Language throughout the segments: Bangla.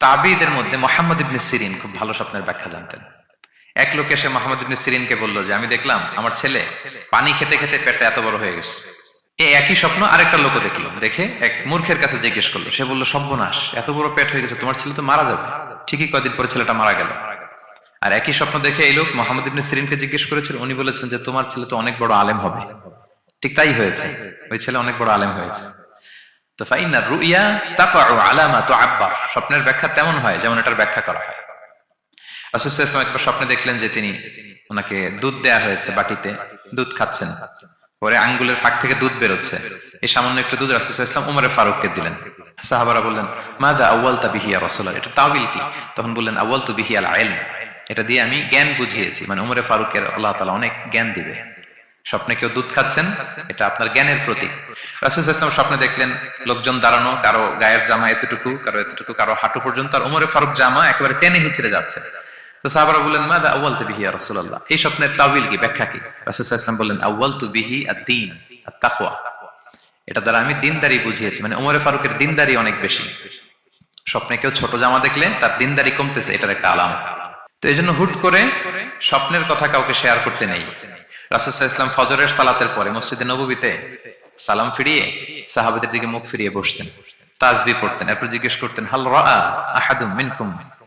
তাবিদের মধ্যে মোহাম্মদ ইবনে সিরিন খুব ভালো স্বপ্নের ব্যাখ্যা জানতেন। এক লোক এসে মোহাম্মদ ইবনে সিরিনকে বলল, যে আমি দেখলাম আমার ছেলে পানি খেতে খেতে পেটটা এত বড় হয়ে গেছে। এই একই স্বপ্ন আরেকটা লোক দেখল। দেখে এক মূর্খের কাছে জিজ্ঞেস করল, সে বলল, সর্বনাশ, এত বড় পেট হয়ে গেছে, তোমার ছেলে তো মারা যাবে। ঠিকই কদিন পরে ছেলেটা মারা গেল। আর একই স্বপ্ন দেখে এই লোক মোহাম্মদ ইবনে সিরিনকে জিজ্ঞেস করেছিল, উনি বলেছেন যে তোমার ছেলে তো অনেক বড় আলেম হবে। ঠিক তাই হয়েছে, ওই ছেলে অনেক বড় আলেম হয়েছে। তো ফাইনা রুইয়া তাকাউ আলামা তো আব্বার স্বপ্নের ব্যাখ্যা তেমন হয়, যেমন এটার ব্যাখ্যা করা হয়। ওয়াসাল্লাম একবার স্বপ্নে দেখলেন যে তিনি ওনাকে দুধ দেয়া হয়েছে বাটিতে, দুধ খাচ্ছেন। পরে আঙ্গুলের ফাঁক থেকে দুধ বেরোচ্ছে। এই সামান্য একটু দুধ রাসূল ওয়াসাল্লাম উমরে ফারুককে দিলেন। সাহাবারা বললেন মাদা আউয়াল তা বিহিয়া এটা তাওবিল কি? তখন বললেন আউয়াল তু বিহি আল ইলম এটা দিয়ে আমি জ্ঞান বুঝিয়েছি। মানে উমরে ফারুকের আল্লাহ তালা অনেক জ্ঞান দিবে। স্বপ্নে কেউ দুধ খাচ্ছেন, এটা আপনার জ্ঞানের প্রতীক। রাসুল ইসলাম স্বপ্নে দেখলেন, লোকজন দাঁড়ানো, কারও গায়ের জামা এতটুকু, কারও এতটুকু, কারও হাঁটু পর্যন্ত, আর উমরে ফারুক জামা একেবারে টেনে হিচড়ে যাচ্ছে। তো সাহাবারা বললেন মা দা আউয়াল তু বিহি এই স্বপ্নের তাওবিল কি, ব্যাখ্যা কি? রাসূল বললেন আউয়াল তু বিহি আদ-দীন, আত-তাকওয়া। এটা দ্বারা আমি দিনদারি বুঝিয়েছি মানে অনেক বেশি। স্বপ্নে কেউ ছোট জামা তার কমতেছে, এটার একটা আলাম তো এই জন্য হুট করে স্বপ্নের কথা কাউকে শেয়ার করতে নেই। রাসুসাহ ফজরের সালাতের পরে মসজিদে নবীতে সালাম ফিরিয়ে সাহাবাদের দিকে মুখ ফিরিয়ে বসতেন, তাজবি পড়তেন, এরপর জিজ্ঞেস করতেন, হাল আহাদুম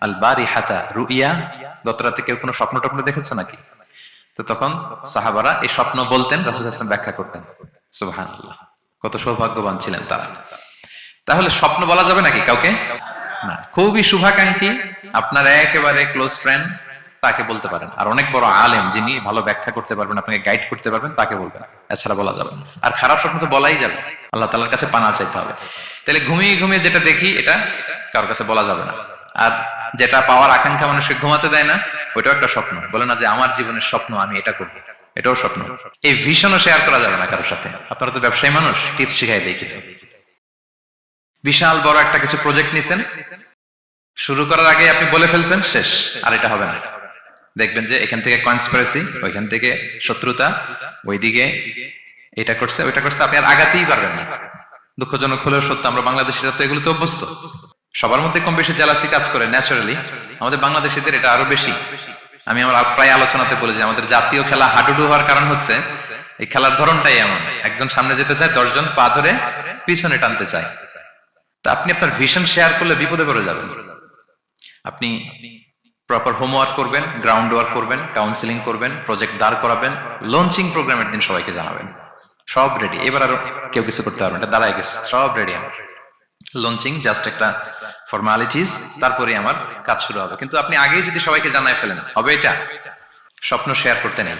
আল বারি হাতা রুইয়া? গত রাতে কেউ কোনো স্বপ্ন টপ্ন দেখেছে নাকি? তো তখন সাহাবারা এই স্বপ্ন বলতেন ইসলাম ব্যাখ্যা করতেন সুবহান কত সৌভাগ্যবান ছিলেন তারা। তাহলে স্বপ্ন বলা যাবে নাকি কাউকে? না, খুবই শুভাকাঙ্ক্ষী, আপনার একেবারে ক্লোজ ফ্রেন্ড তাকে বলতে পারেন। আর অনেক বড় আলেম যিনি ভালো ব্যাখ্যা করতে পারবেন, আপনাকে গাইড করতে পারবেন, তাকে বলবেন। এছাড়া বলা যাবে আর খারাপ স্বপ্ন তো বলাই যাবে। আল্লাহ তালার কাছে পানা চাইতে হবে। তাহলে ঘুমিয়ে ঘুমিয়ে যেটা দেখি, এটা কারোর কাছে বলা যাবে না। আর যেটা পাওয়ার আকাঙ্ক্ষা মানুষকে ঘুমাতে দেয় না, ওইটাও একটা স্বপ্ন। বলে না যে, আমার জীবনের স্বপ্ন, আমি এটা করব। এটাও স্বপ্ন। এই ভীষণও শেয়ার করা যাবে না কারোর সাথে। আপনারা তো ব্যবসায়ী মানুষ টিপস শিখাই দিয়ে কিছু। বিশাল বড় একটা কিছু প্রজেক্ট নিছেন। শুরু করার আগে আপনি বলে ফেলছেন, শেষ। আর এটা হবে না। দেখবেন যে এখান থেকে কনস্পিরেসি ওইখান থেকে শত্রুতা, ওইদিকে এটা করছে, ওইটা করছে, আপনি আর আগাতেই পারবেন না। দুঃখজনক হলেও সত্য, আমরা বাংলাদেশিরা তো এগুলোতে অভ্যস্ত। সবার মধ্যে কম বেশি জেলাসি কাজ করে ন্যাচারালি আমাদের বাংলাদেশিদের এটা আরও বেশি। আমি আমার প্রায় আলোচনাতে বলে যে আমাদের জাতীয় খেলা হাডুডু হওয়ার কারণ হচ্ছে, এই খেলার ধরনটাই এমন। একজন সামনে যেতে চায়, দশজন পা ধরে পিছনে টানতে চায়। তা আপনি আপনার ভিশন শেয়ার করলে বিপদে পড়ে যাবেন। আপনি প্রপার হোমওয়ার্ক করবেন গ্রাউন্ড ওয়ার্ক করবেন কাউন্সিলিং করবেন প্রজেক্ট দাঁড় করাবেন লঞ্চিং প্রোগ্রামের দিন সবাইকে জানাবেন। সব রেডি এবার আর কেউ কিছু করতে পারবেন দাঁড়ায় গেছে। সব রেডি আমার লঞ্চিং জাস্ট একটা ফর্মালিটিস তারপরে আমার কাজ শুরু হবে। কিন্তু আপনি আগেই যদি সবাইকে জানায় ফেলেন, হবে এটা? স্বপ্ন শেয়ার করতে নেই।